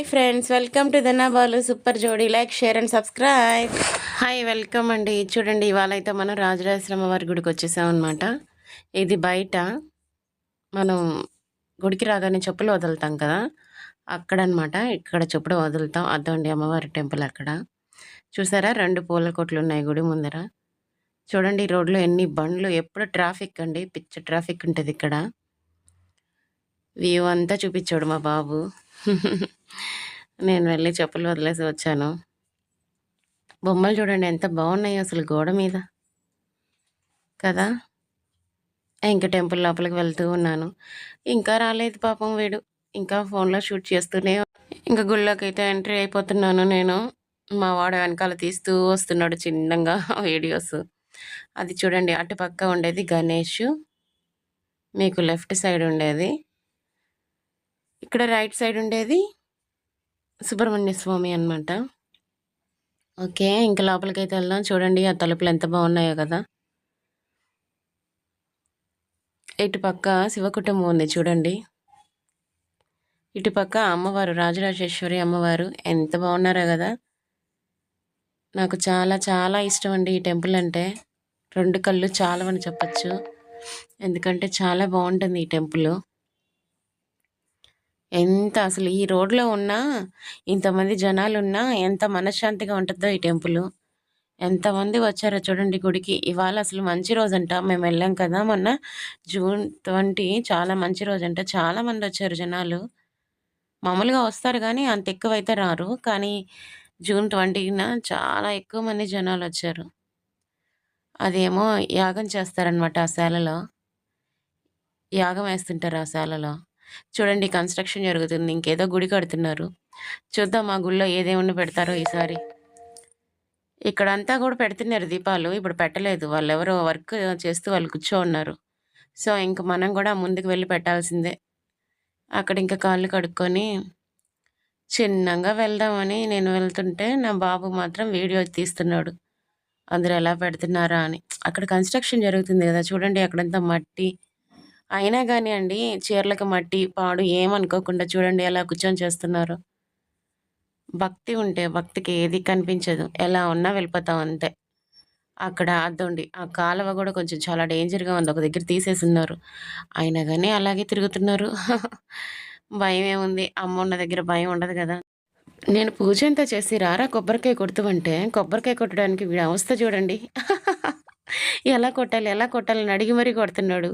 Hi friends welcome to Dhanabalu super జోడీ. Like share and subscribe. Hi welcome అండి. చూడండి ఇవాళ అయితే మనం రాజరాజశ్రమ వారి గుడికి వచ్చేసాం అనమాట ఇది బయట మనం గుడికి రాగానే చెప్పులు వదులుతాం కదా? అక్కడ అనమాట ఇక్కడ చెప్పుడు వదులుతాం. అదండి అమ్మవారి టెంపుల్ అక్కడ. చూసారా రెండు పూల కొట్లు ఉన్నాయి గుడి ముందర. చూడండి రోడ్లో ఎన్ని బండ్లు. ఎప్పుడు ట్రాఫిక్ అండి. పిచ్చ ట్రాఫిక్ ఉంటుంది ఇక్కడ. వ్యూ అంతా చూపించాడు మా బాబు. నేను వెళ్ళి చెప్పులు వదిలేసి వచ్చాను. బొమ్మలు చూడండి ఎంత బాగున్నాయి అసలు గోడ మీద. కదా? ఇంకా టెంపుల్ లోపలికి వెళ్తూ ఉన్నాను. ఇంకా రాలేదు పాపం వీడు. ఇంకా ఫోన్లో షూట్ చేస్తూనే ఇంకా గుళ్ళోకి అయితే ఎంట్రీ అయిపోతున్నాను నేను. మా వాడు వెనకాల తీస్తూ వస్తున్నాడు చిన్నగా వీడియోస్. అది చూడండి అటు పక్క ఉండేది గణేష్. మీకు లెఫ్ట్ సైడ్ ఉండేది. ఇక్కడ రైట్ సైడ్ ఉండేది సుబ్రహ్మణ్య స్వామి అనమాట ఓకే ఇంకా లోపలికైతే వెళ్దాం. చూడండి ఆ తలుపులు ఎంత బాగున్నాయో కదా. ఇటు పక్క శివ కుటుంబం ఉంది చూడండి. ఇటు పక్క అమ్మవారు రాజరాజేశ్వరి అమ్మవారు ఎంత బాగున్నారో కదా. నాకు చాలా చాలా ఇష్టం అండి ఈ టెంపుల్ అంటే. రెండు కళ్ళు చాలవని చెప్పచ్చు. ఎందుకంటే చాలా బాగుంటుంది ఈ టెంపుల్. ఎంత అసలు ఈ రోడ్లో ఉన్నా ఇంతమంది జనాలు ఉన్నా ఎంత మనశ్శాంతిగా ఉంటుందో ఈ టెంపుల్. ఎంతమంది వచ్చారో చూడండి గుడికి. ఇవాళ అసలు మంచి రోజు అంట మేము వెళ్ళాం కదా మొన్న. జూన్ ట్వంటీ చాలా మంచి రోజు అంట చాలా మంది వచ్చారు జనాలు. మామూలుగా వస్తారు కానీ అంత ఎక్కువ అయితే రారు. కానీ జూన్ ట్వంటీన చాలా ఎక్కువ మంది జనాలు వచ్చారు. అదేమో యాగం చేస్తారనమాట ఆ శాలలో. యాగం వేస్తుంటారు ఆ శాలలో. చూడండి కన్స్ట్రక్షన్ జరుగుతుంది ఇంకేదో గుడి కడుతున్నారు. చూద్దాం మా గుళ్ళో ఏదేమన్నా పెడతారో ఈసారి. ఇక్కడంతా కూడా పెడుతున్నారు దీపాలు ఇప్పుడు పెట్టలేదు. వాళ్ళు ఎవరో వర్క్ చేస్తూ వాళ్ళు కూర్చో ఉన్నారు. సో ఇంక మనం కూడా ముందుకు వెళ్ళి పెట్టాల్సిందే. అక్కడ ఇంకా కాళ్ళు కడుక్కొని చిన్నగా వెళ్దామని నేను వెళ్తుంటే నా బాబు మాత్రం వీడియో తీస్తున్నాడు. అందరు ఎలా పెడుతున్నారా? అని. అక్కడ కన్స్ట్రక్షన్ జరుగుతుంది కదా చూడండి అక్కడంతా మట్టి అయినా కానీ అండి చీరలకు మట్టి పాడు ఏమనుకోకుండా చూడండి ఎలా కూర్చొని చేస్తున్నారు. భక్తి ఉంటే భక్తికి ఏది కనిపించదు. ఎలా ఉన్నా వెళ్ళిపోతాం అంతే. అక్కడ అద్దండి. ఆ కాలువ కూడా కొంచెం చాలా డేంజర్గా ఉంది. ఒక దగ్గర తీసేసున్నారు. అయినా కానీ అలాగే తిరుగుతున్నారు. భయం ఏముంది? అమ్మ ఉన్న దగ్గర భయం ఉండదు కదా. నేను పూజ అంతా చేసి రారా? కొబ్బరికాయ కొడుతూ కొబ్బరికాయ కొట్టడానికి వీడి అవస్థ చూడండి. ఎలా కొట్టాలి? ఎలా కొట్టాలని అడిగి మరీ కొడుతున్నాడు.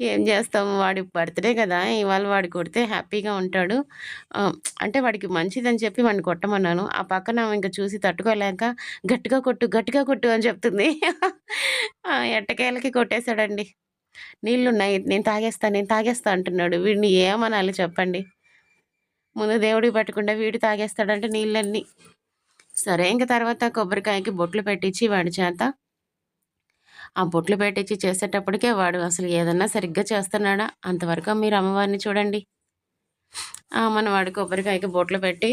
ఏం చేస్తాము వాడి బర్త్‌డే కదా! ఇవాళ వాడు కొడితే హ్యాపీగా ఉంటాడు. అంటే వాడికి మంచిదని చెప్పి వాడిని కొట్టమన్నాను. ఆ పక్కన ఇంకా చూసి తట్టుకోలేక "గట్టిగా కొట్టు, గట్టిగా కొట్టు" అని చెప్తుంది. ఎట్టకేలకి కొట్టేశాడండి. "నీళ్ళున్నాయి. నేను తాగేస్తా, నేను తాగేస్తా" అంటున్నాడు. వీడిని ఏమనాలి చెప్పండి? ముందు దేవుడికి పట్టకుండా వీడు తాగేస్తాడంటే నీళ్ళన్నీ. సరే ఇంకా తర్వాత కొబ్బరికాయకి బొట్లు పెట్టించి వాడి చేత ఆ బొట్లు పెట్టించి చేసేటప్పటికే వాడు అసలు ఏదన్నా సరిగ్గా చేస్తున్నాడా? అంతవరకు మీరు అమ్మవారిని చూడండి. మన వాడు కొబ్బరికాయకి బొట్లు పెట్టి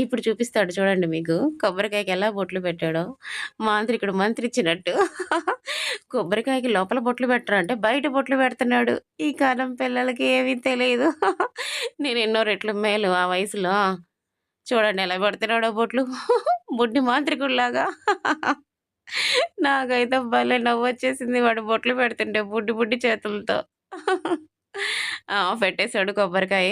ఇప్పుడు చూపిస్తాడు చూడండి మీకు. కొబ్బరికాయకి ఎలా బొట్లు పెట్టాడో. మాంత్రికుడు మంత్రిచ్చినట్టు. కొబ్బరికాయకి లోపల బొట్లు పెట్టరు అంటే బయట బొట్లు పెడుతున్నాడు. ఈ కాలం పిల్లలకి ఏమీ తెలియదు. నేను ఎన్నో రెట్లు మేలు ఆ వయసులో. చూడండి ఎలా పెడుతున్నాడో బొట్లు. బుడ్డి మాంత్రికుడిలాగా. నాకైతే భలే నవ్వొచ్చేసింది వాడు బొట్లు పెడుతుంటే బుడ్డి బుడ్డి చేతులతో. పెట్టేసాడు కొబ్బరికాయ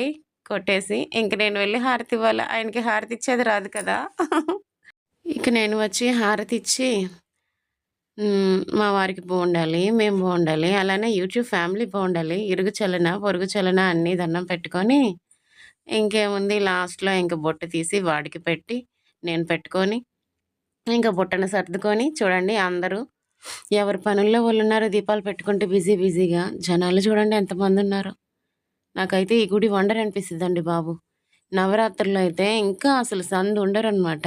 కొట్టేసి. ఇంక నేను వెళ్ళి హారతి ఇవ్వాలి. ఆయనకి హారతి ఇచ్చేది రాదు కదా! ఇక నేను వచ్చి హారతి ఇచ్చి మా వారికి బాగుండాలి మేము బాగుండాలి అలానే యూట్యూబ్ ఫ్యామిలీ బాగుండాలి ఇరుగు చలన, పొరుగు చలన అన్నీ దండం పెట్టుకొని, ఇంకేముంది లాస్ట్‌లో ఇంక బొట్టు తీసి వాడికి పెట్టి, నేను పెట్టుకొని ఇంకా బుట్టను సర్దుకొని చూడండి అందరూ ఎవరి పనుల్లో వాళ్ళు ఉన్నారు దీపాలు పెట్టుకుంటే బిజీ బిజీగా. జనాలు చూడండి ఎంతమంది ఉన్నారు. నాకైతే ఈ గుడి వండర్ అనిపిస్తుందండి బాబు. నవరాత్రుల్లో అయితే ఇంకా అసలు సందు ఉండరనమాట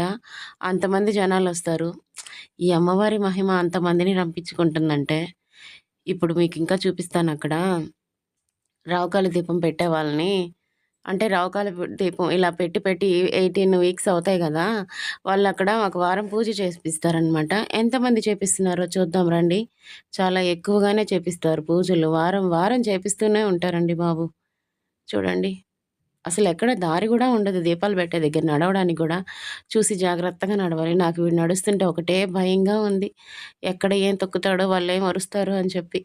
అంతమంది జనాలు వస్తారు. ఈ అమ్మవారి మహిమ అంతమందిని రంపించుకుంటుందంటే ఇప్పుడు మీకు ఇంకా చూపిస్తాను అక్కడ. రావుకాల దీపం పెట్టే వాళ్ళని అంటే రావుకాల దీపం ఇలా పెట్టి పెట్టి ఎయిటీన్ వీక్స్ అవుతాయి కదా వాళ్ళు అక్కడ ఒక వారం పూజ చేపిస్తారనమాట ఎంతమంది చేపిస్తున్నారో చూద్దాం రండి. చాలా ఎక్కువగానే చేపిస్తారు పూజలు. వారం వారం చేపిస్తూనే ఉంటారండి బాబు. చూడండి. అసలు ఎక్కడ దారి కూడా ఉండదు. దీపాలు పెట్టే దగ్గర నడవడానికి కూడా చూసి జాగ్రత్తగా నడవాలి. నాకు వీడు నడుస్తుంటే ఒకటే భయంగా ఉంది. ఎక్కడ ఏం తొక్కుతాడో వాళ్ళు ఏం అరుస్తారు అని చెప్పి.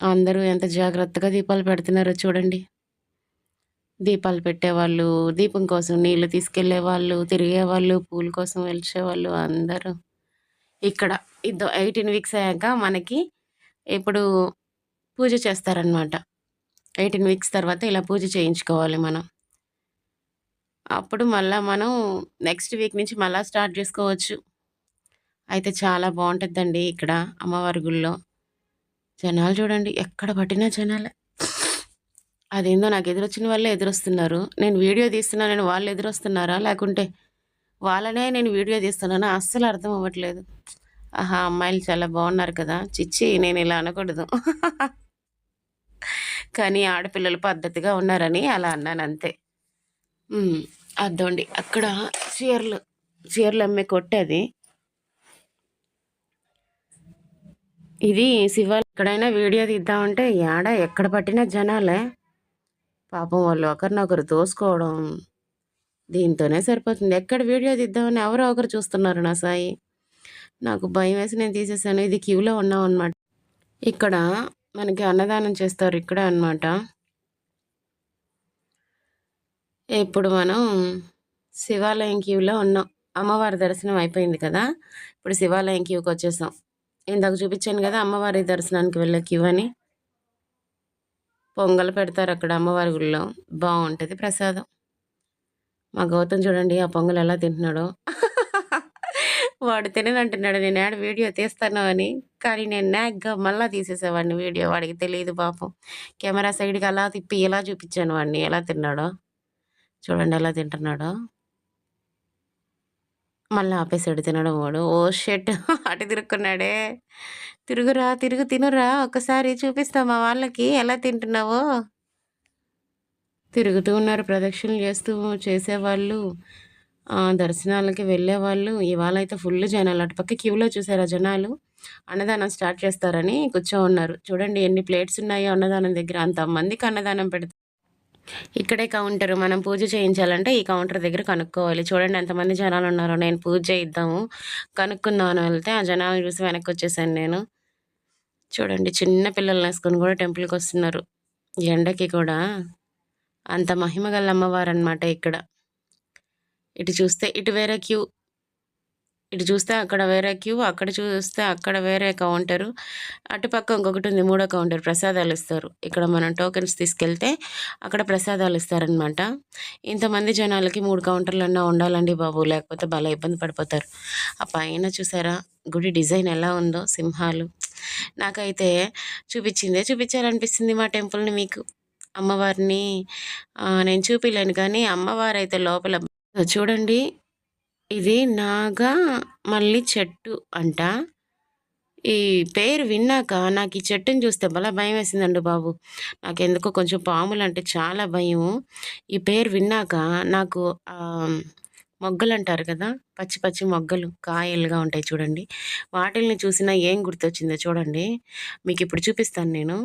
అందరూ ఎంత జాగ్రత్తగా దీపాలు పెడుతున్నారో చూడండి. దీపాలు పెట్టేవాళ్ళు దీపం కోసం నీళ్ళు తీసుకెళ్ళేవాళ్ళు తిరిగేవాళ్ళు పూల కోసం వెళ్ళేవాళ్ళు అందరూ. ఇక్కడ ఇద్దో ఎయిటీన్ వీక్స్ అయ్యాక మనకి ఇప్పుడు పూజ చేస్తారనమాట ఎయిటీన్ వీక్స్ తర్వాత ఇలా పూజ చేయించుకోవాలి మనం. అప్పుడు మళ్ళీ మనం నెక్స్ట్ వీక్ నుంచి మళ్ళా స్టార్ట్ చేసుకోవచ్చు. అయితే చాలా బాగుంటుందండి ఇక్కడ అమ్మవారి గుళ్ళో. జనాలు చూడండి ఎక్కడ పట్టినా జనాలే. అదేందో నాకు ఎదురొచ్చిన వాళ్ళే ఎదురొస్తున్నారు. నేను వీడియో తీస్తున్నానని వాళ్ళు ఎదురొస్తున్నారా? లేకుంటే వాళ్ళనే నేను వీడియో తీస్తున్నాను? అస్సలు అర్థం అవ్వట్లేదు. ఆహా అమ్మాయిలు చాలా బాగున్నారు కదా. చిచ్చి నేను ఇలా అనకూడదు. కానీ ఆడపిల్లలు పద్ధతిగా ఉన్నారని అలా అన్నాను అంతే. అర్థండి అక్కడ చీరలు చీరలు అమ్మే కొట్టేది ఇది శివ ఎక్కడైనా వీడియో తీద్దామంటే ఏడ ఎక్కడ పట్టినా జనాలే. పాపం వాళ్ళు ఒకరినొకరు తోసుకోవడం దీంతోనే సరిపోతుంది. ఎక్కడ వీడియో తీద్దామని ఎవరో ఒకరు చూస్తున్నారు నా సాయి. నాకు భయం వేసి నేను తీసేసాను ఇది క్యూలో ఉన్నాం అనమాట ఇక్కడ మనకి అన్నదానం చేస్తారు ఇక్కడే అనమాట ఇప్పుడు మనం శివాలయం క్యూలో ఉన్నాం. అమ్మవారి దర్శనం అయిపోయింది కదా? ఇప్పుడు శివాలయం క్యూకి వచ్చేసాం. ఇందాక చూపించాను కదా అమ్మవారి దర్శనానికి వెళ్ళే క్యూ అని. పొంగల్ పెడతారు అక్కడ అమ్మవారి గుడిలో బాగుంటుంది ప్రసాదం. మా గౌతమ్ చూడండి ఆ పొంగల్ ఎలా తింటున్నాడో. వాడు తిననంటున్నాడు నేను ఆడ వీడియో తీస్తాను అని. కానీ నేను నాగ్గా మళ్ళా తీసేసేవాడిని వీడియో. వాడికి తెలియదు పాపం. కెమెరా సైడ్కి అలా తిప్పి ఎలా చూపించాను వాడిని. ఎలా తిన్నాడో. చూడండి ఎలా తింటున్నాడో. మళ్ళీ ఆపేసాడు తినడం వాడు. ఓ షెట్. అటు తిరుక్కున్నాడే. తిరుగురా తిరుగు తినురా. ఒకసారి చూపిస్తా మా వాళ్ళకి? ఎలా తింటున్నావో? తిరుగుతూ ఉన్నారు. ప్రదక్షిణలు చేస్తూ చేసేవాళ్ళు దర్శనాలకి వెళ్ళేవాళ్ళు. ఇవాళ అయితే ఫుల్ జనాలు. అటుపక్క క్యూలో చూసారా జనాలు? అన్నదానం స్టార్ట్ చేస్తారని కూర్చో ఉన్నారు. చూడండి ఎన్ని ప్లేట్స్ ఉన్నాయో అన్నదానం దగ్గర. అంతమందికి అన్నదానం పెడతారు ఇక్కడే కౌంటర్. మనం పూజ చేయించాలంటే ఈ కౌంటర్ దగ్గర కనుక్కోవాలి. చూడండి ఎంతమంది జనాలు ఉన్నారో. నేను పూజ చేయిద్దాము. కనుక్కున్నాను వెళ్తే ఆ జనాలు చూసి వెనక్కి వచ్చేసాను నేను. చూడండి చిన్న పిల్లల్ని వేసుకొని కూడా టెంపుల్కి వస్తున్నారు. ఎండకి కూడా. అంత మహిమ గల అమ్మవారు అనమాట ఇక్కడ. ఇటు చూస్తే ఇటు వేరే క్యూ. ఇటు చూస్తే అక్కడ వేరే క్యూ అక్కడ చూస్తే అక్కడ వేరే కౌంటరు. అటుపక్క ఇంకొకటి ఉంది మూడో కౌంటర్. ప్రసాదాలు ఇస్తారు. ఇక్కడ మనం టోకెన్స్ తీసుకెళ్తే అక్కడ ప్రసాదాలు ఇస్తారనమాట ఇంతమంది జనాలకి మూడు కౌంటర్లు అన్నా ఉండాలండి బాబు. లేకపోతే బాగా ఇబ్బంది పడిపోతారు. ఆ పైన చూసారా? గుడి డిజైన్ ఎలా ఉందో సింహాలు. నాకైతే చూపించిందే చూపించాలనిపిస్తుంది మా టెంపుల్ని మీకు. అమ్మవారిని నేను చూపిలేను కానీ అమ్మవారు అయితే లోపల చూడండి. ఇది నాగా మళ్ళీ చెట్టు అంట. ఈ పేరు విన్నాక నాకు ఈ చెట్టుని చూస్తే భలే భయం వేసిందండి బాబు. నాకు ఎందుకో కొంచెం పాములు అంటే చాలా భయం ఈ పేరు విన్నాక నాకు మొగ్గలు అంటారు కదా పచ్చి పచ్చి మొగ్గలు కాయలుగా ఉంటాయి చూడండి. వాటిల్ని చూసినా ఏం గుర్తొచ్చిందో చూడండి. మీకు ఇప్పుడు చూపిస్తాను నేను.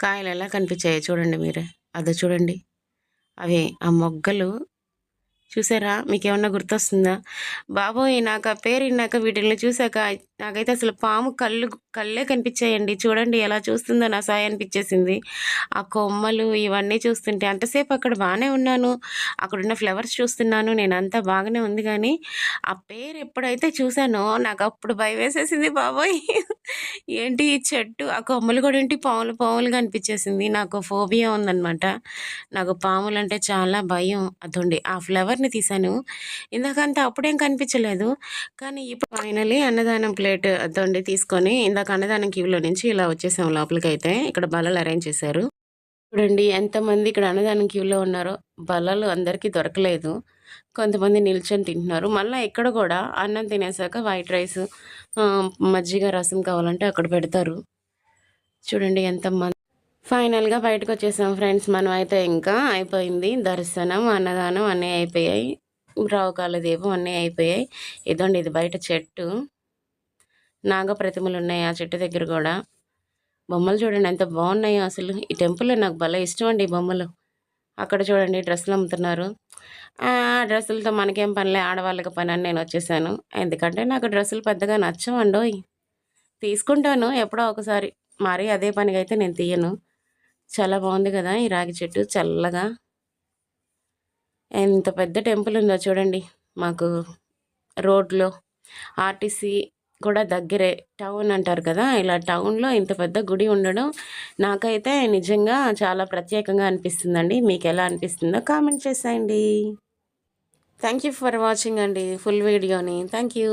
కాయలు ఎలా కనిపించాయో చూడండి మీరే. అదో చూడండి. అవి ఆ మొగ్గలు చూసారా? మీకేమన్నా గుర్తొస్తుందా? బాబోయ్ నాకు ఆ పేరు విన్నాక వీటిని చూశాక నాకైతే అసలు పాము కళ్ళు కళ్ళే కనిపించాయండి. చూడండి ఎలా చూస్తుందో నా సాయి అనిపించేసింది. ఆ కొమ్మలు ఇవన్నీ చూస్తుంటే అంతసేపు అక్కడ బాగానే ఉన్నాను. అక్కడున్న ఫ్లవర్స్ చూస్తున్నాను. నేను అంతా బాగానే ఉంది కానీ ఆ పేరు ఎప్పుడైతే చూసానో నాకు అప్పుడు భయం వేసేసింది బాబోయ్. ఏంటి ఈ చెట్టు? ఆ కొమ్మలు కూడా ఏంటి పాములు పాములుగా అనిపించేసింది. నాకు ఫోబియా ఉందనమాట నాకు పాములు అంటే చాలా భయం. అదండి ఆ ఫ్లవర్ని తీశాను. ఇందాకంతా అప్పుడేం కనిపించలేదు. కానీ ఇప్పుడు ఫైనలీ అన్నదానం ప్లేట్ అద్దండి తీసుకొని ఇందాక అన్నదానం క్యూలో నుంచి ఇలా వచ్చేసాం లోపలికి అయితే ఇక్కడ బల్లలు అరేంజ్ చేశారు. చూడండి ఎంతమంది ఇక్కడ అన్నదానం క్యూలో ఉన్నారో. బల్లలు అందరికీ దొరకలేదు. కొంతమంది నిల్చొని తింటున్నారు. మళ్ళీ ఇక్కడ కూడా అన్నం తినేసాక వైట్ రైస్ మజ్జిగ రసం కావాలంటే అక్కడ పెడతారు. చూడండి ఎంతమంది. ఫైనల్గా బయటకు వచ్చేసాం ఫ్రెండ్స్. మనం అయితే ఇంకా అయిపోయింది. దర్శనం అన్నదానం అన్నీ అయిపోయాయి. రావు దీపం అన్నీ అయిపోయాయి. ఇదండి ఇది బయట చెట్టు. నాగ ప్రతిమలు ఉన్నాయి ఆ చెట్టు దగ్గర కూడా. బొమ్మలు చూడండి ఎంత బాగున్నాయో అసలు. ఈ టెంపుల్లో నాకు భలే ఇష్టం అండి ఈ బొమ్మలు. అక్కడ చూడండి డ్రెస్సులు అమ్ముతున్నారు. ఆ డ్రెస్సులతో మనకేం పనిలే ఆడవాళ్ళకి పని అని నేను వచ్చేసాను. ఎందుకంటే నాకు డ్రెస్సులు పెద్దగా నచ్చవండోయ్ తీసుకుంటాను ఎప్పుడో ఒకసారి. మరి అదే పనిగా అయితే నేను తీయను. చాలా బాగుంది కదా ఈ రాగి చెట్టు చల్లగా. ఎంత పెద్ద టెంపుల్ ఉందో చూడండి. మాకు రోడ్లో ఆర్టీసీ కూడా దగ్గరే టౌన్ అంటారు కదా ఇలా టౌన్లో ఇంత పెద్ద గుడి ఉండడం నాకైతే నిజంగా చాలా ప్రత్యేకంగా అనిపిస్తుందండి. మీకు ఎలా అనిపిస్తుందో కామెంట్ చేసేయండి. థ్యాంక్ యూ ఫర్ వాచింగ్ అండి ఫుల్ వీడియోని. Thank you